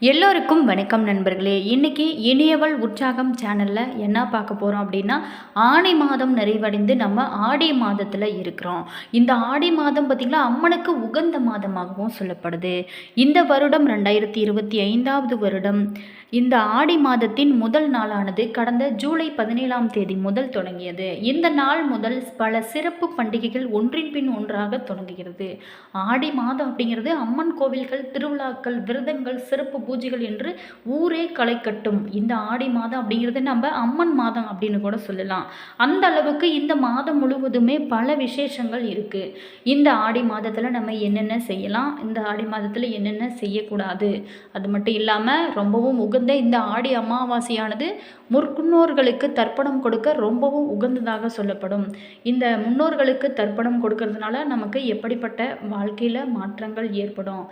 எல்லோருக்கும் வணக்கம் நண்பர்களே. இன்றைக்கி இனியவள் உற்சாகம் சேனலில் என்ன பார்க்க போகிறோம் அப்படின்னா ஆடி மாதம் நிறைவடைந்து நம்ம ஆடி மாதத்தில் இருக்கிறோம். இந்த ஆடி மாதம் பார்த்திங்களா அம்மனுக்கு உகந்த மாதமாகவும் சொல்லப்படுது. இந்த வருடம் ரெண்டாயிரத்தி இருபத்தி ஐந்தாவது வருடம். இந்த ஆடி மாதத்தின் முதல் நாளானது கடந்த ஜூலை பதினேழாம் தேதி முதல் தொடங்கியது. இந்த நாள் முதல் பல சிறப்பு பண்டிகைகள் ஒன்றின் பின் ஒன்றாக தொடங்குகிறது. ஆடி மாதம் அப்படிங்கிறது அம்மன் கோவில்கள் திருவிழாக்கள் விரதங்கள் சிறப்பு பூஜைகள் என்று ஊரே களை கட்டும். இந்த ஆடி மாதம் அப்படிங்கிறது நம்ம அம்மன் மாதம் அப்படின்னு கூட சொல்லலாம். அந்த அளவுக்கு இந்த மாதம் முழுவதுமே பல விசேஷங்கள் இருக்குது இந்த ஆடி மாதத்தில் நம்ம என்னென்ன செய்யலாம்? இந்த ஆடி மாதத்தில் என்னென்ன செய்யக்கூடாது? அது மட்டும் இல்லாமல் ரொம்பவும் உகந்த இந்த ஆடி அமாவாசையானது முற்குன்னோர்களுக்கு தர்ப்பணம் கொடுக்க ரொம்பவும் உகந்ததாக சொல்லப்படும். இந்த முன்னோர்களுக்கு தர்ப்பணம் கொடுக்கறதுனால நமக்கு எப்படிப்பட்ட வாழ்க்கையில் மாற்றங்கள் ஏற்படும்?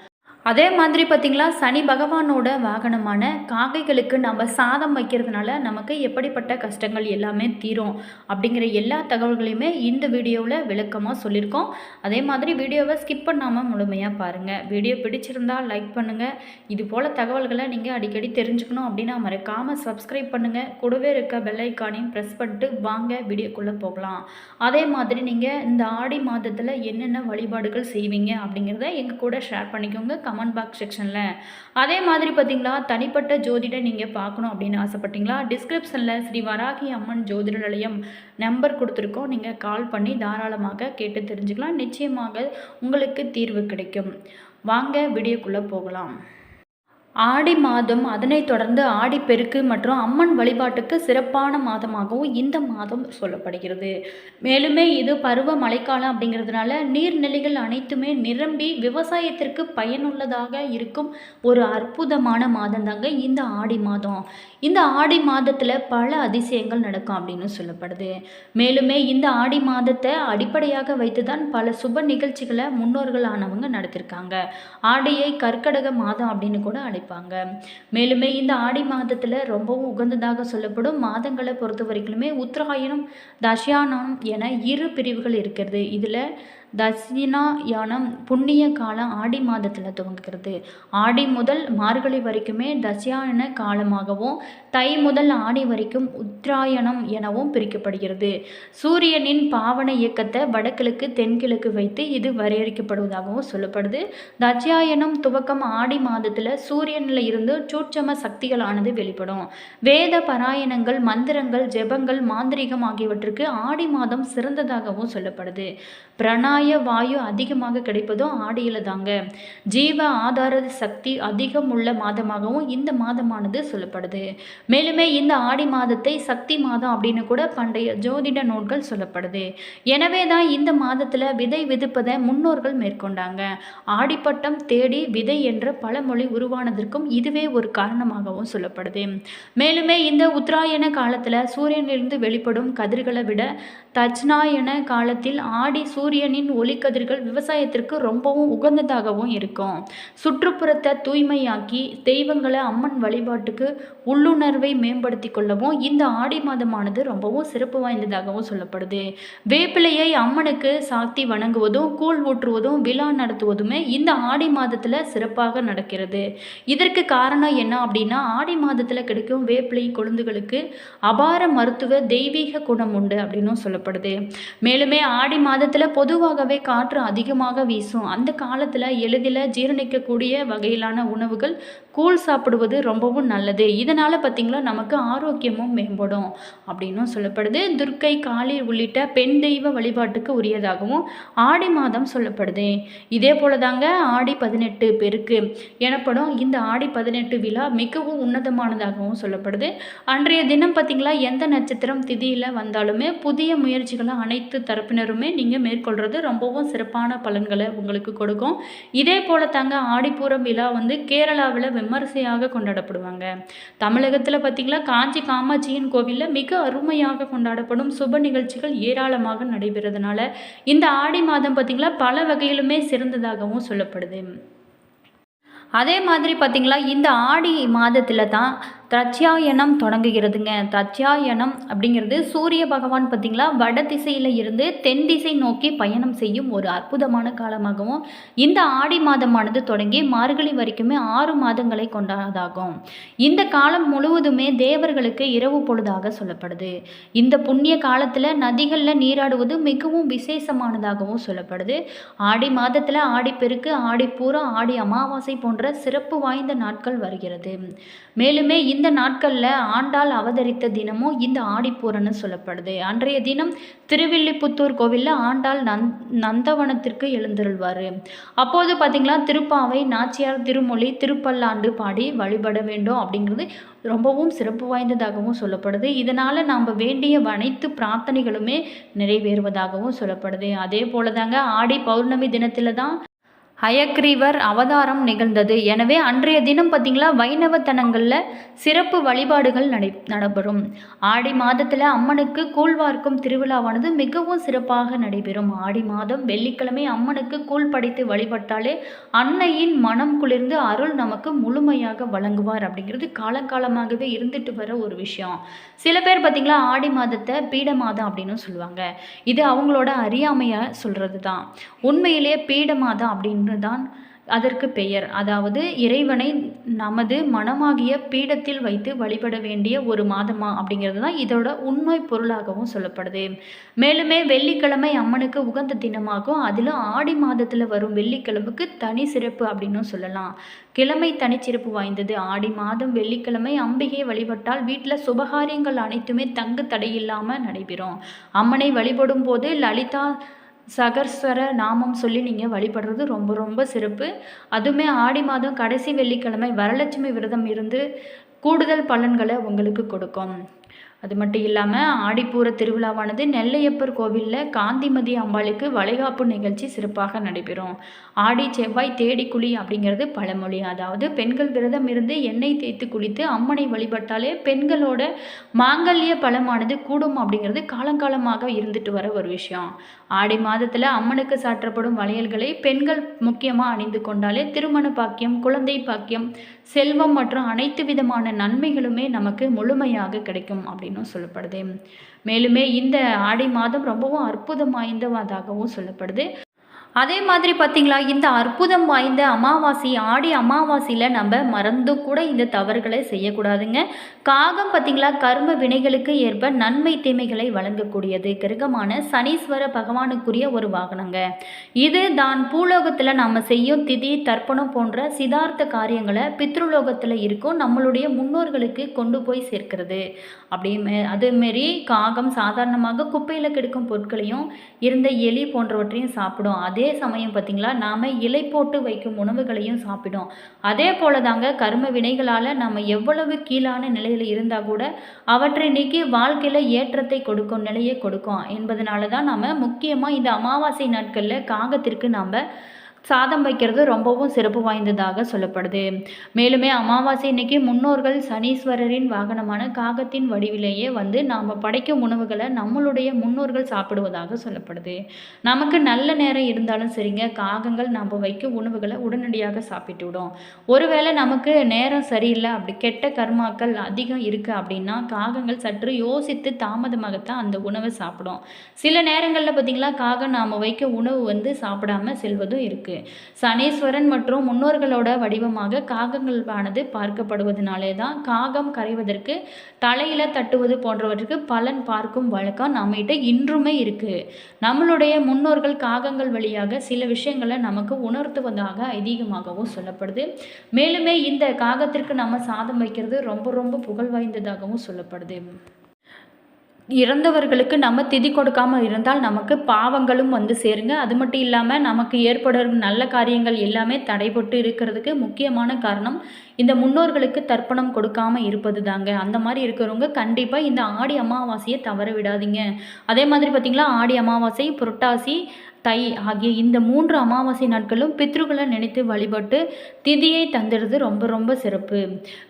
அதே மாதிரி பார்த்திங்களா சனி பகவானோட வாகனமான காகைகளுக்கு நம்ம சாதம் வைக்கிறதுனால நமக்கு எப்படிப்பட்ட கஷ்டங்கள் எல்லாமே தீரும் அப்படிங்கிற எல்லா தகவல்களையுமே இந்த வீடியோவில் விளக்கமாக சொல்லியிருக்கோம். அதே மாதிரி வீடியோவை ஸ்கிப் பண்ணாமல் முழுமையாக பாருங்கள் வீடியோ பிடிச்சிருந்தால் லைக் பண்ணுங்கள் இது போல் தகவல்களை நீங்கள் அடிக்கடி தெரிஞ்சுக்கணும் அப்படின்னா மறக்காமல் சப்ஸ்கிரைப் பண்ணுங்கள் கூடவே இருக்க பெல்லைக்கானையும் ப்ரெஸ் பண்ணிட்டு வாங்க வீடியோக்குள்ளே போகலாம். அதே மாதிரி நீங்கள் இந்த ஆடி மாதத்தில் என்னென்ன வழிபாடுகள் செய்வீங்க அப்படிங்கிறத எங்கள் கூட ஷேர் பண்ணிக்கோங்க. கமெண்ட் பாக்ஸ் செக்ஷனில் அதே மாதிரி பார்த்தீங்களா தனிப்பட்ட ஜோதிட நீங்கள் பார்க்கணும் அப்படின்னு ஆசைப்பட்டீங்களா? டிஸ்கிரிப்ஷனில் ஸ்ரீ வராகி அம்மன் ஜோதிட நிலையம் நம்பர் கொடுத்துருக்கோம். நீங்கள் கால் பண்ணி தாராளமாக கேட்டு தெரிஞ்சுக்கலாம். நிச்சயமாக உங்களுக்கு தீர்வு கிடைக்கும். வாங்க வீடியோக்குள்ளே போகலாம். ஆடி மாதம் அதனைத் தொடர்ந்து ஆடிப்பெருக்கு மற்றும் அம்மன் வழிபாட்டுக்கு சிறப்பான மாதமாகவும் இந்த மாதம் சொல்லப்படுகிறது. மேலுமே இது பருவ மழைக்காலம் அப்படிங்கிறதுனால நீர்நிலைகள் அனைத்துமே நிரம்பி விவசாயத்திற்கு பயனுள்ளதாக இருக்கும் ஒரு அற்புதமான மாதம் தாங்க இந்த ஆடி மாதம். இந்த ஆடி மாதத்தில் பல அதிசயங்கள் நடக்கும் அப்படின்னு சொல்லப்படுது. மேலுமே இந்த ஆடி மாதத்தை அடிப்படையாக வைத்து தான் பல சுப நிகழ்ச்சிகளை முன்னோர்களானவங்க நடத்திருக்காங்க. ஆடியை கற்கடக மாதம் அப்படின்னு கூட இருப்பாங்க. மேலுமே இந்த ஆடி மாதத்தில் ரொம்பவும் உகந்ததாக சொல்லப்படும் மாதங்களை பொறுத்த வரைக்குமே உத்தராயணம் தஷ்யானம் என இரு பிரிவுகள் இருக்கிறது. இதில் தட்சிணாயானம் புண்ணிய காலம் ஆடி மாதத்தில் துவங்குகிறது. ஆடி முதல் மார்கழி வரைக்குமே தசியான காலமாகவும் தை முதல் ஆடி வரைக்கும் உத்ராயணம் எனவும் பிரிக்கப்படுகிறது. சூரியனின் பாவன இயக்கத்தை வடகிழக்கு தென்கிழக்கு வைத்து இது வரையறுக்கப்படுவதாகவும் சொல்லப்படுது. தட்சியாயனம் துவக்கம் ஆடி மாதத்தில் சூரியனில் இருந்து சூட்சம சக்திகளானது வெளிப்படும். வேத பராயணங்கள் மந்திரங்கள் ஜெபங்கள் மாந்திரிகம் ஆகியவற்றுக்கு ஆடி மாதம் சிறந்ததாகவும் சொல்லப்படுது. பிரணாய வாயு அதிகமாக கிடைப்பதும் ஆடியில் தாங்க. ஜீவ ஆதார சக்தி அதிகம் உள்ள மாதமாகவும் இந்த மாதமானது சொல்லப்படுது. மேலுமே இந்த ஆடி மாதத்தை சக்தி மாதம் அப்படின்னு கூட பண்டைய ஜோதிட நூல்கள் சொல்லப்படுது. எனவே தான் இந்த மாதத்தில் விதை விதிப்பதை முன்னோர்கள் மேற்கொண்டாங்க. ஆடிப்பட்டம் தேடி விதை என்ற பழமொழி உருவானதற்கும் இதுவே ஒரு காரணமாகவும் சொல்லப்படுது. மேலுமே இந்த உத்தராயண காலத்தில் சூரியனிலிருந்து வெளிப்படும் கதிர்களை விட தட்சிணாயன காலத்தில் ஆடி சூரியனின் ஒளிக்கதிர்கள் விவசாயத்திற்கு ரொம்பவும் உகந்ததாகவும் இருக்கும். சுற்றுப்புறத்தை தூய்மையாக்கி தெய்வங்களை அம்மன் வழிபாட்டுக்கு உள்ளுணர்வை மேம்படுத்தி கொள்ளவும் இந்த ஆடி மாதமானது ரொம்பவும் சிறப்பு வாய்ந்ததாகவும் சொல்லப்படுது. வேப்பிலையை அம்மனுக்கு சாத்தி வணங்குவதும் கூழ் ஊற்றுவதும் விழா நடத்துவதுமே இந்த ஆடி மாதத்தில் சிறப்பாக நடக்கிறது. இதற்கு காரணம் என்ன அப்படின்னா ஆடி மாதத்தில் கிடைக்கும் வேப்பிலை கொழுந்துகளுக்கு அபார மருத்துவ தெய்வீக குணம் உண்டு அப்படின்னும் சொல்லப்படுது. மேலுமே ஆடி மாதத்தில் பொதுவாகவே காற்று அதிகமாக வீசும். அந்த காலத்தில் எளிதில் ஜீரணிக்கக்கூடிய வகையிலான உணவுகள் கூழ் சாப்பிடுவது ரொம்பவும் நல்லது. இதனால் பார்த்திங்களா நமக்கு ஆரோக்கியமும் மேம்படும் அப்படின்னும் சொல்லப்படுது. துர்க்கை காளி உள்ளிட்ட பெண் தெய்வ வழிபாட்டுக்கு உரியதாகவும் ஆடி மாதம் சொல்லப்படுது. இதே போல தாங்க ஆடி பதினெட்டு பெருக்கு எனப்படும் இந்த ஆடி பதினெட்டு விழா மிகவும் உன்னதமானதாகவும் சொல்லப்படுது. அன்றைய தினம் பார்த்திங்களா எந்த நட்சத்திரம் திதியில் வந்தாலுமே புதிய முயற்சி முயற்சிகளை அனைத்து தரப்பினருமே நீங்கள் மேற்கொள்கிறது ரொம்பவும் சிறப்பான பலன்களை உங்களுக்கு கொடுக்கும். இதே போல தாங்க ஆடிப்பூரம் விழா வந்து கேரளாவில் விமரிசையாக கொண்டாடப்படுவாங்க. தமிழகத்தில் பார்த்திங்களா காஞ்சி காமாட்சியின் கோவிலில் மிக அருமையாக கொண்டாடப்படும் சுப நிகழ்ச்சிகள் ஏராளமாக நடைபெறதுனால இந்த ஆடி மாதம் பார்த்திங்களா பல வகையிலுமே சிறந்ததாகவும் சொல்லப்படுது. அதே மாதிரி பார்த்திங்களா இந்த ஆடி மாதத்தில் தான் தட்சாயனம் தொடங்குகிறதுங்க. தட்சியாயனம் அப்படிங்கிறது சூரிய பகவான் பார்த்திங்களா? வட திசையில் இருந்து தென் திசை நோக்கி பயணம் செய்யும் ஒரு அற்புதமான காலமாகவும் இந்த ஆடி மாதமானது தொடங்கி மார்கழி வரைக்குமே ஆறு மாதங்களை கொண்டதாகும். இந்த காலம் முழுவதுமே தேவர்களுக்கு இரவு பொழுதாக சொல்லப்படுது. இந்த புண்ணிய காலத்தில் நதிகளில் நீராடுவது மிகவும் விசேஷமானதாகவும் சொல்லப்படுது. ஆடி மாதத்தில் ஆடிப்பெருக்கு பூரா ஆடி அமாவாசை போன்ற சிறப்பு வாய்ந்த நாட்கள் வருகிறது. மேலுமே இந்த நாட்களில் ஆண்டாள் அவதரித்த தினமும் இந்த ஆடிப்பூரன்னு சொல்லப்படுது. அன்றைய தினம் திருவில்லிபுத்தூர் கோவிலில் ஆண்டாள் நந் நந்தவனத்திற்கு எழுந்தருள்வார். அப்போது பார்த்திங்களா திருப்பாவை நாச்சியார் திருமொழி திருப்பல்லாண்டு பாடி வழிபட வேண்டும் அப்படிங்கிறது ரொம்பவும் சிறப்பு வாய்ந்ததாகவும் சொல்லப்படுது. இதனால் நாம் வேண்டிய அனைத்து பிரார்த்தனைகளுமே நிறைவேறுவதாகவும் சொல்லப்படுது. அதே போல தாங்க ஆடி பௌர்ணமி தினத்தில் தான் ஹயக்ரீவர் அவதாரம் நிகழ்ந்தது. எனவே அன்றைய தினம் பார்த்திங்களா வைணவத்தனங்களில் சிறப்பு வழிபாடுகள் நடை நடைபெறும். ஆடி மாதத்தில் அம்மனுக்கு கூழ்வார்க்கும் திருவிழாவானது மிகவும் சிறப்பாக நடைபெறும். ஆடி மாதம் வெள்ளிக்கிழமை அம்மனுக்கு கூழ் படைத்து வழிபட்டாலே அன்னையின் மனம் குளிர்ந்து அருள் நமக்கு முழுமையாக வழங்குவார் அப்படிங்கிறது காலங்காலமாகவே இருந்துட்டு வர ஒரு விஷயம். சில பேர் பார்த்திங்களா ஆடி மாதத்தை பீட மாதம் அப்படின்னு சொல்லுவாங்க. இது அவங்களோட அறியாமையாக சொல்கிறது தான் உண்மையிலேயே பீட மாதம் அப்படின்னு தான் அதற்கு பெயர். அதாவது இறைவனை நமது மனமாகிய பீடத்தில் வைத்து வழிபட வேண்டிய ஒரு மாதமா அப்படிங்கிறது தான் இதோட உண்மை பொருளாகவும் சொல்லப்படுது. மேலுமே வெள்ளிக்கிழமை அம்மனுக்கு உகந்த தினமாகும். அதில் ஆடி மாதத்தில் வரும் வெள்ளிக்கிழமைக்கு தனி சிறப்பு அப்படின்னும் சொல்லலாம். கிழமை தனிச்சிறப்பு வாய்ந்தது. ஆடி மாதம் வெள்ளிக்கிழமை அம்பிகை வழிபட்டால் வீட்டில் சுபகாரியங்கள் அனைத்துமே தங்கு தடையில்லாமல் நடைபெறும். அம்மனை வழிபடும் போது லலிதா சகர்ஸ்வர நாமம் சொல்லி நீங்கள் வழிபடுறது ரொம்ப ரொம்ப சிறப்பு. அதுவுமே ஆடி மாதம் கடைசி வெள்ளிக்கிழமை வரலட்சுமி விரதம் இருந்து கூடுதல் பலன்களை உங்களுக்கு கொடுக்கும். அது மட்டும் இல்லாமல் ஆடிப்பூர திருவிழாவானது நெல்லையப்பர் கோவிலில் காந்திமதி அம்பாளுக்கு வளைகாப்பு நிகழ்ச்சி சிறப்பாக நடைபெறும். ஆடி செவ்வாய் தேடி குழி அப்படிங்கிறது பழமொழி அதாவது பெண்கள் விரதம் இருந்து எண்ணெய் தேய்த்து குளித்து அம்மனை வழிபட்டாலே பெண்களோட மாங்கல்ய பலமானது கூடும் அப்படிங்கிறது காலங்காலமாக இருந்துட்டு வர ஒரு விஷயம். ஆடி மாதத்தில் அம்மனுக்கு சாற்றப்படும் வளையல்களை பெண்கள் முக்கியமாக அணிந்து கொண்டாலே திருமண பாக்கியம் குழந்தை பாக்கியம் செல்வம் மற்றும் அனைத்து விதமான நன்மைகளுமே நமக்கு முழுமையாக கிடைக்கும் அப்படின்னு அப்படின்னும் சொல்லப்படுது. மேலுமே இந்த ஆடி மாதம் ரொம்பவும் அற்புதம் வாய்ந்ததாகவும் சொல்லப்படுது. அதே மாதிரி பார்த்திங்களா இந்த அற்புதம் வாய்ந்த அமாவாசை ஆடி அமாவாசையில் நம்ம மறந்து கூட இந்த தவறுகளை செய்யக்கூடாதுங்க. காகம் பார்த்திங்களா கர்ம வினைகளுக்கு ஏற்ப நன்மை தீமைகளை வழங்கக்கூடியது. கிரகமான சனீஸ்வர பகவானுக்குரிய ஒரு வாகனங்க. இது தான் பூலோகத்தில் நம்ம செய்யும் திதி தர்ப்பணம் போன்ற சிதார்த்த காரியங்களை பித்ருலோகத்தில் இருக்கும் நம்மளுடைய முன்னோர்களுக்கு கொண்டு போய் சேர்க்கிறது. அப்படியே அதேமாரி காகம் சாதாரணமாக குப்பையில் கெடுக்கும் பொருட்களையும் இருந்த எலி போன்றவற்றையும் சாப்பிடும். அதே அதே சமயம் பார்த்திங்களா நாம் இலை போட்டு வைக்கும் உணவுகளையும் சாப்பிடும். அதே போல தாங்க கர்ம வினைகளால் நம்ம எவ்வளவு கீழான நிலையில் இருந்தால் கூட அவற்றை நீக்கி வாழ்க்கையில் ஏற்றத்தை கொடுக்கும் நிலையை கொடுக்கும். என்பதனால தான் நம்ம முக்கியமாக இந்த அமாவாசை நாட்களில் காகத்திற்கு நாம் சாதம் வைக்கிறது ரொம்பவும் சிறப்பு வாய்ந்ததாக சொல்லப்படுது. மேலுமே அமாவாசை இன்னைக்கு முன்னோர்கள் சனீஸ்வரரின் வாகனமான காகத்தின் வடிவிலேயே வந்து நாம் படைக்கும் உணவுகளை நம்மளுடைய முன்னோர்கள் சாப்பிடுவதாக சொல்லப்படுது. நமக்கு நல்ல நேரம் இருந்தாலும் சரிங்க காகங்கள் நாம் வைக்கும் உணவுகளை உடனடியாக சாப்பிட்டு விடும். ஒருவேளை நமக்கு நேரம் சரியில்லை அப்படி கெட்ட கர்மாக்கள் அதிகம் இருக்குது அப்படின்னா காகங்கள் சற்று யோசித்து தாமதமாகத்தான் அந்த உணவை சாப்பிடும். சில நேரங்களில் பார்த்திங்களா காகம் நாம் வைக்க உணவு வந்து சாப்பிடாம செல்வதும் இருக்குது சனீஸ்வரன் மற்றும் முன்னோர்களோட வடிவமாக காகங்களானது பார்க்கப்படுவதனாலே தான் காகம் கரைவதற்கு தலையில் தட்டுவது போன்றவற்றுக்கு பலன் பார்க்கும் வழக்கம் நம்மகிட்ட இன்றுமே இருக்குது நம்மளுடைய முன்னோர்கள் காகங்கள் வழியாக சில விஷயங்களை நமக்கு உணர்த்துவதாக ஐதீகமாகவும் சொல்லப்படுது. மேலுமே இந்த காகத்திற்கு நம்ம சாதம் வைக்கிறது ரொம்ப ரொம்ப புகழ் வாய்ந்ததாகவும் சொல்லப்படுது. இறந்தவர்களுக்கு நம்ம திதி கொடுக்காமல் இருந்தால் நமக்கு பாவங்களும் வந்து சேருங்க. அது மட்டும் இல்லாமல் நமக்கு ஏற்படும் நல்ல காரியங்கள் எல்லாமே தடைபட்டு இருக்கிறதுக்கு முக்கியமான காரணம் இந்த முன்னோர்களுக்கு தர்ப்பணம் கொடுக்காமல் இருப்பது தாங்க அந்த மாதிரி இருக்கிறவங்க கண்டிப்பாக இந்த ஆடி அமாவாசையை தவற விடாதீங்க. அதே மாதிரி பார்த்திங்களா ஆடி அமாவாசை புரட்டாசி தை ஆகிய இந்த மூன்று அமாவாசை நாட்களும் பித்ருக்களை நினைத்து வழிபட்டு திதியை தந்துடுறது ரொம்ப ரொம்ப சிறப்பு.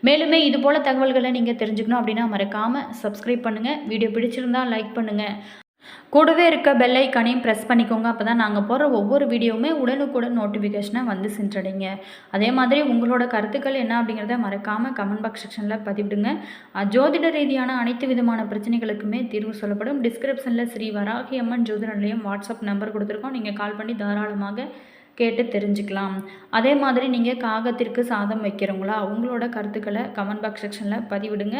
மேலுமே இது போல் தகவல்களை நீங்கள் தெரிஞ்சுக்கணும் அப்படின்னா மறக்காமல் சப்ஸ்கிரைப் பண்ணுங்கள் வீடியோ பிடிச்சிருந்தால் லைக் பண்ணுங்கள் கூடவே இருக்க பெல்லைக்கானையும் ப்ரெஸ் பண்ணிக்கோங்க. அப்போ தான் நாங்கள் போடுற ஒவ்வொரு வீடியோவுமே உடனுக்குடன் நோட்டிஃபிகேஷனாக வந்து சென்றடைங்க. அதே மாதிரி உங்களோட கருத்துக்கள் என்ன அப்படிங்கிறத மறக்காமல் கமெண்ட் பாக்ஸ் செக்ஷனில் பதிவிடுங்க. ஜோதிட ரீதியான அனைத்து விதமான பிரச்சனைகளுக்குமே தீர்வு சொல்லப்படும். டிஸ்கிரிப்ஷனில் ஸ்ரீ வராகி அம்மன் ஜோதிட நிலையம் வாட்ஸ்அப் நம்பர் கொடுத்துருக்கோம். நீங்கள் கால் பண்ணி தாராளமாக கேட்டு தெரிஞ்சுக்கலாம். அதே மாதிரி நீங்கள் காகத்திற்கு சாதம் வைக்கிறவங்களா உங்களோட கருத்துக்களை கமெண்ட் பாக்ஸ் செக்ஷனில் பதிவிடுங்க.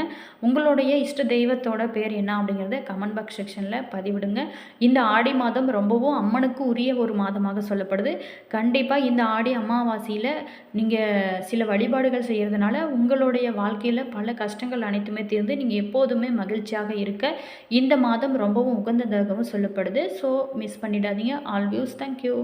உங்களுடைய இஷ்ட தெய்வத்தோட பேர் என்ன அப்படிங்கிறத கமெண்ட் பாக்ஸ் செக்ஷனில் பதிவிடுங்க. இந்த ஆடி மாதம் ரொம்பவும் அம்மனுக்கு உரிய ஒரு மாதமாக சொல்லப்படுது. கண்டிப்பாக இந்த ஆடி அமாவாசையில் நீங்கள் சில வழிபாடுகள் செய்கிறதுனால உங்களுடைய வாழ்க்கையில் பல கஷ்டங்கள் அனைத்துமே தீர்ந்து நீங்கள் எப்போதுமே மகிழ்ச்சியாக இருக்க இந்த மாதம் ரொம்பவும் உகந்ததாகவும் சொல்லப்படுது. ஸோ மிஸ் பண்ணிடாதீங்க. All views thank you